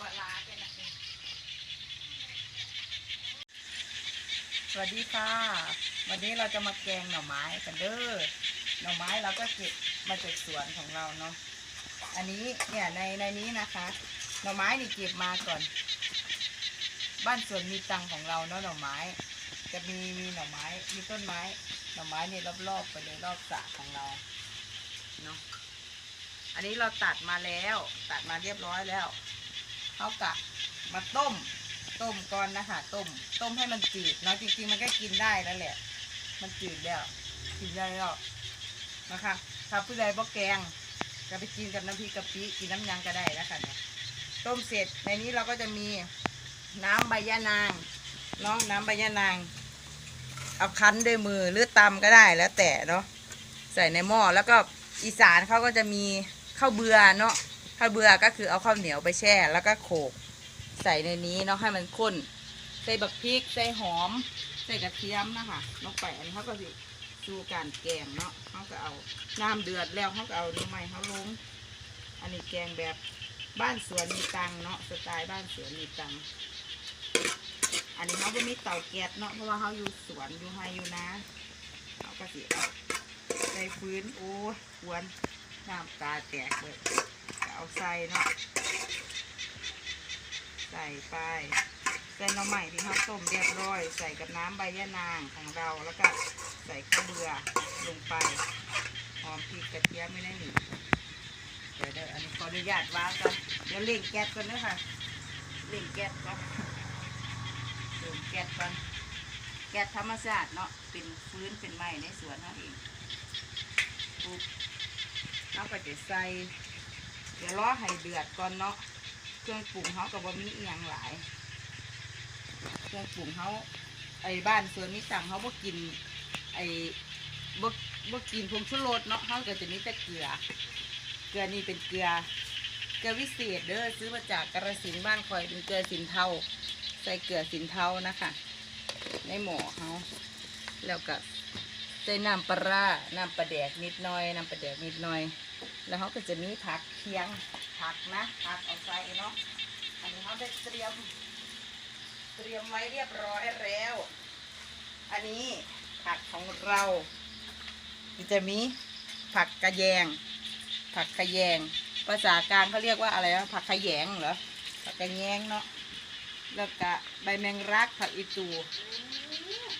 ปลาเป็นอะไรสวัสดีค่ะ วันนี้เราจะมาแกงหน่อไม้กันเด้อ หน่อไม้เราก็เก็บมาจากสวนของเราเนาะ อันนี้เนี่ยในในนี้นะคะ หน่อไม้นี่เก็บมาก่อน บ้านสวนมีตังของเราเนาะหน่อไม้ จะมีมีหน่อไม้ มีต้นไม้ หน่อไม้นี่รอบๆไปเลยรอบสระของเรา เนาะ อันนี้เราตัดมาแล้ว ตัดมาเรียบร้อยแล้ว เขากะมาต้ม ต้มก่อนนะคะต้ม ต้มให้มันจืดเนาะจริงๆมันก็กินได้แล้วแหละ มันจืดแล้วกินได้แล้วนะคะถ้าผู้ใดบ่แกงก็ไปกินกับน้ำพริกกะปิกินน้ำยางก็ได้นะคะเนี่ยต้มเสร็จในนี้เราก็จะมีน้ำใบยะนางน้องน้ำใบยะนาง เอาคั้นด้วยมือหรือตำก็ได้แล้วแต่เนาะใส่ในหม้อแล้วก็อีสานเขาก็จะมีข้าวเบื่อเนาะ ข้าวเบือก็คือเอาข้าวเหนียวไปแช่ แล้วก็โขลกใส่ในนี้เนาะให้มันข้น ใส่บักพริกใส่หอม ใส่กระเทียมนะคะลงไปอันนี้เขาก็สิดูการแกงเนาะเขาก็เอาน้ำเดือดแล้วเขาก็เอาน้ำมันเขาลง อันนี้แกงแบบบ้านสวนมีตังเนาะสไตล์บ้านสวนมีตังอันนี้เขาไม่มีเตาแก๊สเนาะเพราะว่าเขาอยู่สวนอยู่ไฮอยู่นะเขาก็สิเอาใส่ฟื้นโอ้ยหวน น้ำตาแตกเลยเอาใส่เนาะใส่ไปใส่หน่อไม้ที่เขาต้มเรียบร้อย ใส่กับน้ำใบยะนางของเราแล้วก็ใส่ข้าวเบือลงไปหอมพริกกระเทียมไม่ได้หนิเดี๋ยวเดี๋ยวอันนี้ขออนุญาตวางก่อนเดี๋ยวเล่งแก๊สก่อนนะค่ะเล่งแก๊สก่อนเล่งแก๊สก่อนแก๊สธรรมชาติเนาะเป็นฟื้นเป็นไม้ในสวนเราเองปุ๊บ เราก็จะใส่ เดี๋ยวรอให้เดือดก่อนเนาะ เครื่องปรุงเขาก็บ่มีอีหยังหลาย เครื่องปรุงเขาไอ้บ้านสวนนี้ต่งเขาบ่กิน ไอ้บ่บ่กินผงชูรสเนาะเขาก็จะมีแต่เกลือ เกลือนี่เป็นเกลือ เกลือวิเศษเด้อซื้อมาจากกระสินบ้านคอยเป็นเกลือสินเทา ใส่เกลือสินเทานะคะ ในหม้อเขาแล้วก็ใส่น้ำปลาร้าน้ำปลาแดกนิดหน่อย น้ำปลาแดกนิดหน่อย แล้วเขาก็จะมีผักเคียงผักนะผักเอาใส่เนาะอันนี้เขาได้เตรียม เตรียมไว้เรียบร้อยแล้ว อันนี้ผักของเราจะมีผักกระแยง ผักขะแยง ภาษากลางเขาเรียกว่าอะไรนะผักขะแยงเหรอผักกระแยงเนาะแล้วก็ใบแมงรักผักอีตู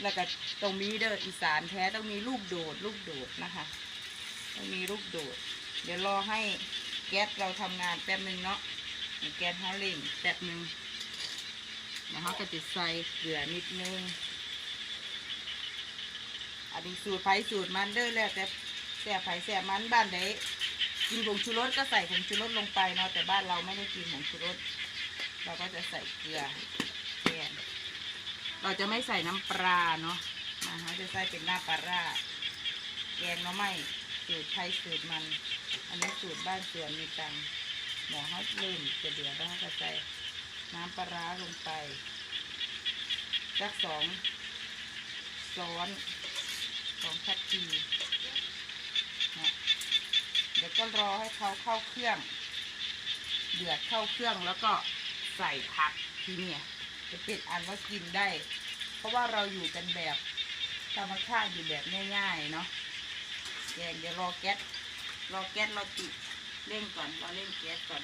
แล้วก็ตรงนี้เด้ออีสานแท้ต้องมีลูกโดด ลูกโดดนะคะ ต้องมีลูกโดด เดี๋ยวรอให้แก๊สเราทำงานแป๊บหนึ่งเนาะแก๊สเขาเร่งแป๊บหนึ่งแล้วเขาก็จะใส่เกลือนิดนึง อันนี้สูตรไผ่สูตรมันเด้อแล้วแต่แส่ไผ่แส่มันบ้านใดกินผงชูรสก็ใส่ผงชูรสลงไปเนาะแต่บ้านเราไม่ได้กินผงชูรสเราก็จะใส่เกลือแทนเราจะไม่ใส่น้ำปลาเนาะนะคะจะใส่เป็นหน้าปลาร้าแกงหน้อไม้สูตรไทยสูตรมัน นนี้สูตรบ้านสวนมีตังหมอเขาเริ่มจะเดือดแล้วเขาก็ใส่น้ำปลาร้าลงไปสักสองซ้อนสองทัพพีนะเดี๋ยวก็รอให้เขาเข้าเครื่อง เดือดเข้าเครื่องแล้วก็ใส่ผักทีเนี่ยจะเป็นอันว่ากินได้ เพราะว่าเราอยู่กันแบบธรรมชาติอยู่แบบง่ายๆเนาะแกงเดี๋ยวรอแก๊ส รอแก๊สเราติดเร่งก่อนเราเร่งแก๊สก่อน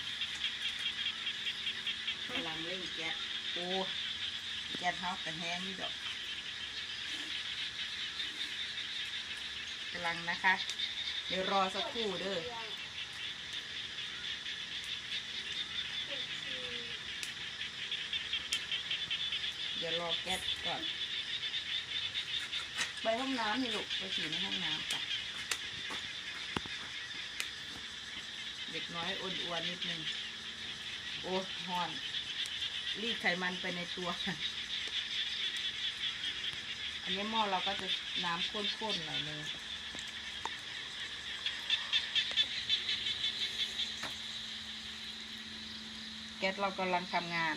กำลังเร่งแก๊สโอ้แก๊สเขากระแห้งนี่ดอกกำลังนะคะ เดี๋ยวรอสักครู่เด้อเดี๋ยวรอแก๊สก่อน ไปห้องน้ำนี่ลูกไปฉี่ในห้องน้ำไป เด็ก น้อยอ้วนๆนิดนึง โอ้หอน รีดไขมันไปในตัว อันนี้หม้อเราก็จะน้ำข้นๆหน่อยนึงแก๊สเรากำลังทำงาน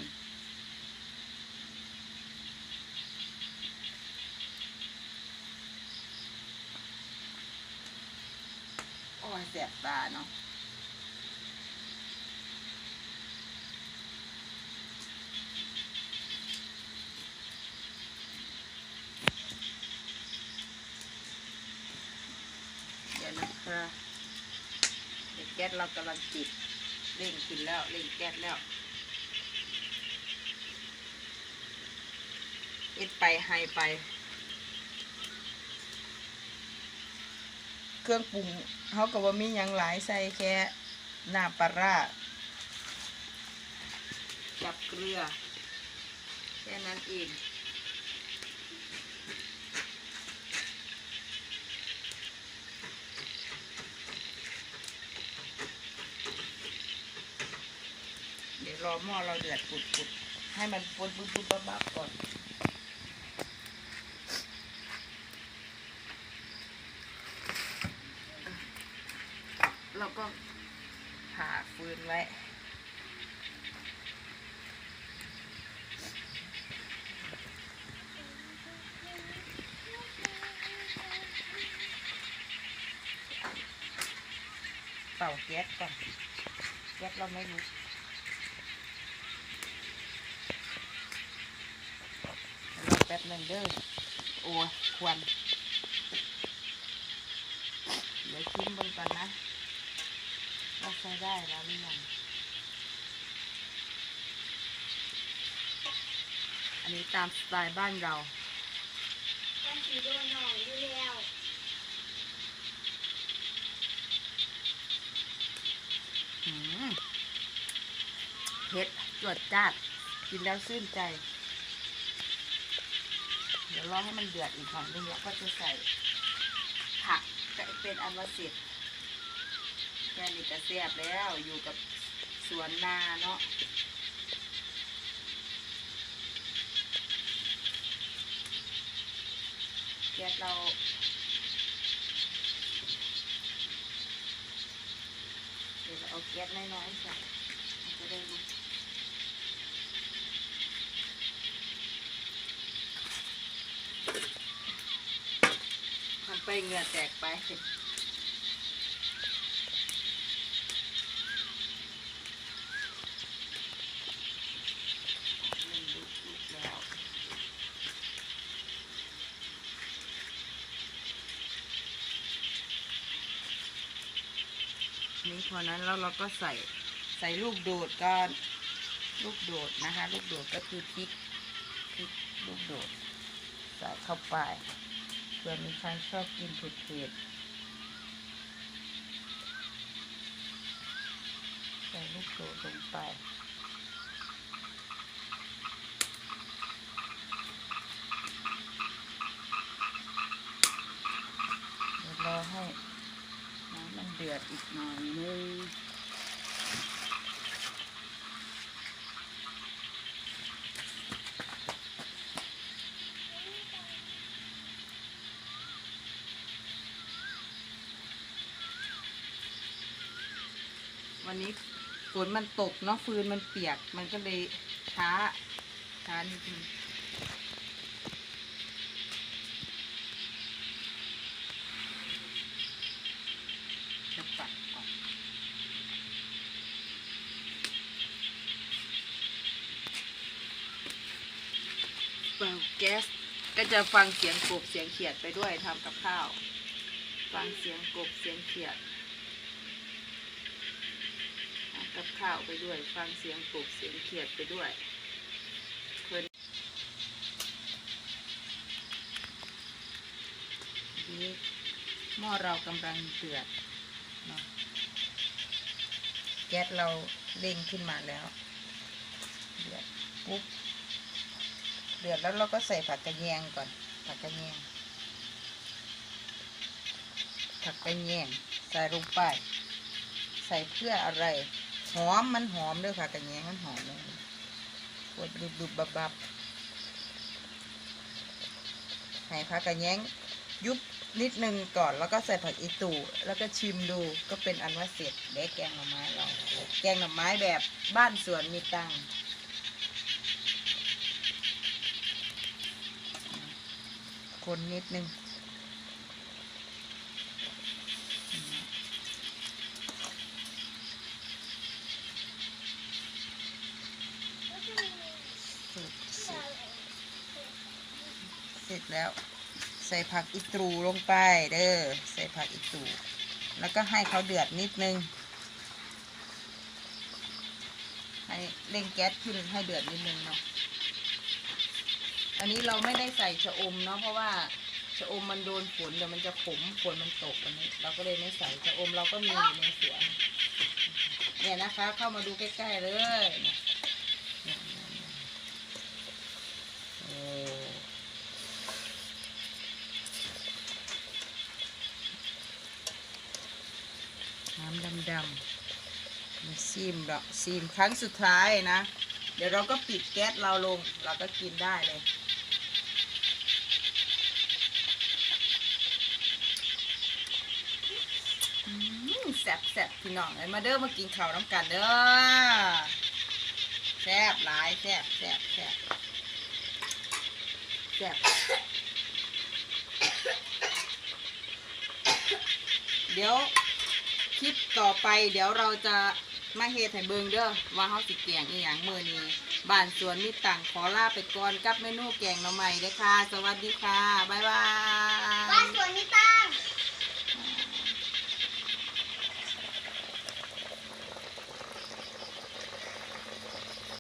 โอ้ยแสบตาเนาะ ค่ะเดี๋ยวแก๊สเรากำลังติดเร่งขึ้นแล้วเร่งแก๊สแล้วอ็ดไปไฮไป เครื่องปรุงเขาก็ว่ามีหยังหลายใส่แค่น้ำปลาร้ากับเกลือ แค่นั้นเอง เดี๋ยว รอหม้อเราเดือดปุดๆให้มันปุดปุดปุดบ้าบ้าก่อนเราก็ผ่าฟืนไว้เป่าแก๊สก่อนแก๊สเราไม่รู้ รอแป๊บหนึงเด้อโอ้ยควันเดี๋ยวชิมเบิ่งก่อนนะว่าใช้ได้แล้วหรือยังอันนี้ตามสไตล์บ้านเรามันสีโดนหน่อยอยู่แล้วหืมเผ็ดจวดจัดกินแล้วชื่นใจเดี๋ ยวรอให้มันเดือดอีกหน่อยนึงแล้วก็จะใส่ผักเป็นอันว่าเสร็จแค่นี้ก็แซ่บแล้วอยู่กับสวนนาเนาะแก๊สเราเดี๋ยวเราเอาแก๊สน้อยๆใส่จะได้รู้ ไปเหงื่อแตกไป นี่พอนั้นแล้วเราก็ใส่ใส่ลูกโดดก่อนลูกโดดนะคะ ลูกโดดก็คือพริกพริกลูกโดด ใส่เข้าไป เพื่อมีใครชอบกินเผ็ดๆใส่ลูกโดดลงไปเดี๋ยวรอให้น้ำมันเดือดอีกหน่อยนึง วันนี้ฝนมันตกเนาะฟืนมันเปียก มันก็เลยช้า ช้านิดนึงจะปัดก่อนเปิดแก๊สก็จะฟังเสียงกบเสียงเขียดไปด้วยทำกับข้าว ฟังเสียงกบเสียงเขียด กับข้าวไปด้วย ฟังเสียงปลุกเสียงเขียดไปด้วยเพลินนี่หม้อเรากำลังเดือดเนาะแก๊สเราเร่งขึ้นมาแล้วเดือดปุ๊บเดือดแล้วเราก็ใส่ผักกระแยงก่อน ผักกระแยงผักกระแยงใส่ลงไป ใส่เพื่ออะไร หอมมันหอมด้วยผักกระแยงมันหอมเลยปวดดุบดุบบับบับให้ผักกระแยงยุบนิดนึงก่อนแล้วก็ใส่ผักอีตูแล้วก็ชิมดูก็เป็นอันว่าเสร็จเด็กแกงหน่อไม้เราแกงหน่อไม้แบบบ้านสวนมีตังคนนิดนึงเสร็จเสร็จ เสร็จแล้ว ใส่ผักอีตรูลงไปเด้อใส่ผักอีตรูแล้วก็ให้เขาเดือดนิดนึงให้เร่งแก๊สขึ้นให้เดือดนิดนึงเนาะอันนี้เราไม่ได้ใส่ชะอมเนาะเพราะว่าชะอมมันโดนฝนเดี๋ยวมันจะขมฝนมันตกอันนี้ เราก็เลยไม่ใส่ชะอมเราก็มีอยู่ในสวนเนี่ยนะคะ เข้ามาดูใกล้ๆเลยเนี่ยเนี่ยเนี่ยเนี่ยโอ้ น้ำดำๆมาซีมดอกซีมครั้งสุดท้ายนะ เดี๋ยวเราก็ปิดแก๊สเราลง เราก็กินได้เลยอืมแซ่บแซ่บพี่น้องเลยมาเด้อมากินข้าวน้ำกันเด้อแซ่บหลายแซ่บแซ่บแซ่บแซ่บเดี๋ยว คลิปต่อไป เดี๋ยวเราจะมาเฮ็ดให้เบิ่งเด้อว่าเฮาสิแกงอีหยังมื้อนี้บ้านสวนมีตังขอลาไปก่อนกับเมนูแกงหน่อไม้เด้อค่ะ สวัสดีค่ะ บ๊ายบาย บ้านสวนนิตัง